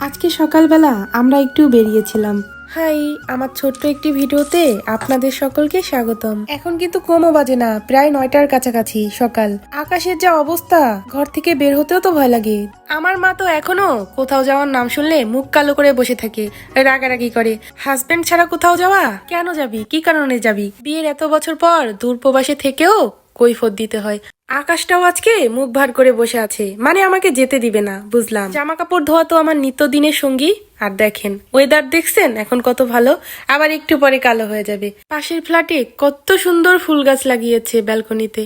আজকে সকালবেলা আমরা একটু বেরিয়েছিলাম। হাই, আমার ছোট্ট একটি ভিডিওতে আপনাদের সকলকে স্বাগতম। এখন কিন্তু কমও বাজে না, প্রায় নয়টার কাছাকাছি, সকাল। আকাশের যা অবস্থা, ঘর থেকে বের হতেও তো ভয় লাগে। আমার মা তো এখনও কোথাও যাওয়ার নাম শুনলে মুখ কালো করে বসে থাকে, রাগারাগি করে। হাজবেন্ড ছাড়া কোথাও যাওয়া? কেন যাবি? কি কারণে যাবি? বিয়ের এত বছর পর দূর প্রবাসে থেকেও কৈফত দিতে হয়। আকাশটাও আজকে মুখ ভার করে বসে আছে। মানে আমাকে যেতে দিবে না, বুঝলাম। জামা কাপড় ধোয়া তো আমার নিত্যদিনের সঙ্গী। আর দেখেন ওয়েদার দেখছেন, এখন কত ভালো, আবার একটু পরে কালো হয়ে যাবে। পাশের ফ্ল্যাটে কত সুন্দর ফুল গাছ লাগিয়েছে ব্যালকনিতে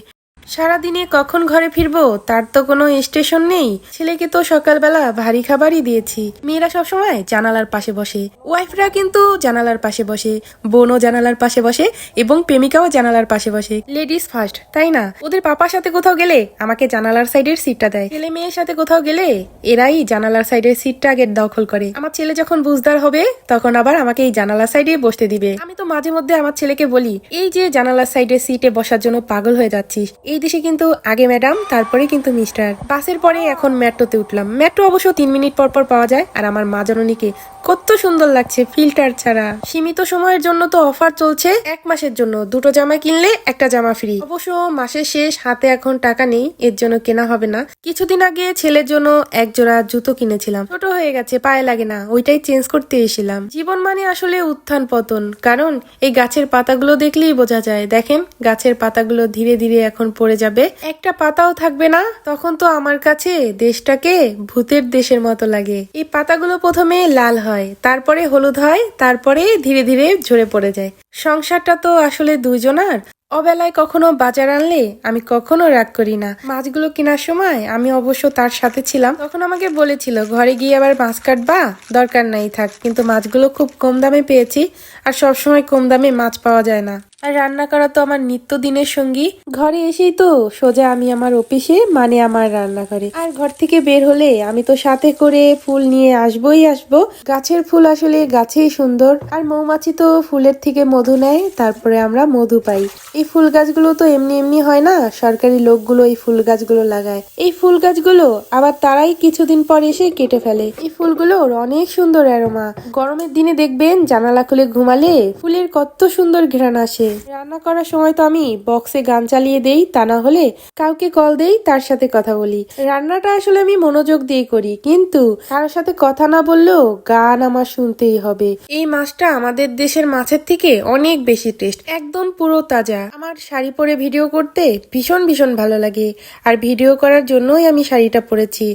সারাদিনে কখন ঘরে ফিরবো? তার তো কোনো স্টেশন নেই। ছেলেকে তো সকালবেলা ভারী খাবারই দিয়েছি। মেয়েরা সবসময় জানালার পাশে বসে। ওয়াইফরা কিন্তু জানালার পাশে বসে। বোনও জানালার পাশে বসে এবং প্রেমিকাও জানালার পাশে বসে। লেডিস ফার্স্ট, তাই না? ওদের পাপার সাথে কোথাও গেলে আমাকে জানালার সাইডের সিটটা দেয়। ছেলে মেয়ের সাথে কোথাও গেলে এরাই জানালার সাইডের সিটটা আগে দখল করে। আমার ছেলে যখন বুঝদার হবে, তখন আবার আমাকে এই জানালার সাইডে বসতে দিবে। আমি তো মাঝে মধ্যে আমার ছেলেকে বলি, এই যে জানালার সাইডের সিটে বসার জন্য পাগল হয়ে যাচ্ছিস। এই দেশে কিন্তু আগে ম্যাডাম তারপরে কিন্তু মিস্টার। বাসের পরে এখন মেট্রোতে উঠলাম। মেট্রো অবশ্য তিন মিনিট পর পর পাওয়া যায়, আর আমার মা জননীকে কত সুন্দর লাগছে ফিল্টার ছাড়া। সীমিত সময়ের জন্য তো অফার চলছে। এক মাসের জন্য দুটো জামা কিনলে একটা জামা ফ্রি অবশ্য মাসের শেষ, হাতে এখন টাকা নেই, এর জন্য কেনা হবে না। কিছুদিন আগে ছেলের জন্য এক জোড়া জুতো কিনেছিলাম। ছোট হয়ে গেছে, পায়ে লাগে না, ওইটাই চেঞ্জ করতে এসেছিলাম। জীবন মানে আসলে উত্থান পতন। কারণ এই গাছের পাতাগুলো দেখলেই বোঝা যায়। দেখেন, গাছের পাতাগুলো ধীরে ধীরে এখন পড়ে যাবে। একটা পাতাও থাকবে না, তখন তো আমার কাছে দেশটাকে ভূতের দেশের মতো লাগে। এই পাতাগুলো প্রথমে লাল হয়। তারপরে হলুদ হয়, তারপরে ধীরে ধীরে ঝরে পড়ে যায়। সংসারটা তো আসলে দুজনার অবেলায় কখনো বাজার আনলে আমি কখনো রাগ করি না। মাছগুলো কেনার সময় আমি অবশ্য তার সাথে ছিলাম। তখন আমাকে বলেছিল, ঘরে গিয়ে আবার মাছ কাটবা? দরকার নাই থাক, কিন্তু মাছগুলো খুব কম দামে পেয়েছি, আর সবসময় কম দামে মাছ পাওয়া যায় না। আর রান্না করা তো আমার নিত্যদিনের সঙ্গী। ঘরে এসেই তো সোজা আমি আমার অফিসে মানে আমার রান্না করে আর ঘর থেকে বের হলে আমি তো সাথে করে ফুল নিয়ে আসবই আসব। গাছের ফুল আসলে গাছেই সুন্দর। আর মৌমাছি তো ফুলের থেকে মধু নেয়, তারপরে আমরা মধু পাই। এই ফুল গাছগুলো তো এমনি এমনি হয় না, সরকারি লোকগুলো এই ফুল গাছগুলো লাগায়। এই ফুল গাছগুলো আবার তারাই কিছুদিন পর এসে কেটে ফেলে। এই ফুলগুলোর অনেক সুন্দর অ্যারোমা। গরমের দিনে দেখবেন জানালা খুলে ঘুমালে ফুলের কত সুন্দর ঘ্রাণ আসে। রান্না করার সময় তো আমি বক্সে গান চালিয়ে দেই, তা না হলে কাউকে কল দেই, তার সাথে কথা বলি। রান্নাটা আসলে আমি মনোযোগ দিয়ে করি, কিন্তু কারোর সাথে কথা না বললেও গান আমার শুনতেই হবে। এই মাছটা আমাদের দেশের মাছের থেকে অনেক বেশি টেস্ট একদম পুরো তাজা। আমার শাড়ি পরে ভিডিও করতে ভীষণ ভীষণ ভালো লাগে, আর ভিডিও করার জন্যই আমি শাড়িটা পরেছি।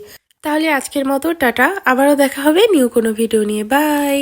তাহলে আজকের মতো টাটা, আবারও দেখা হবে নিউ কোনো ভিডিও নিয়ে। বাই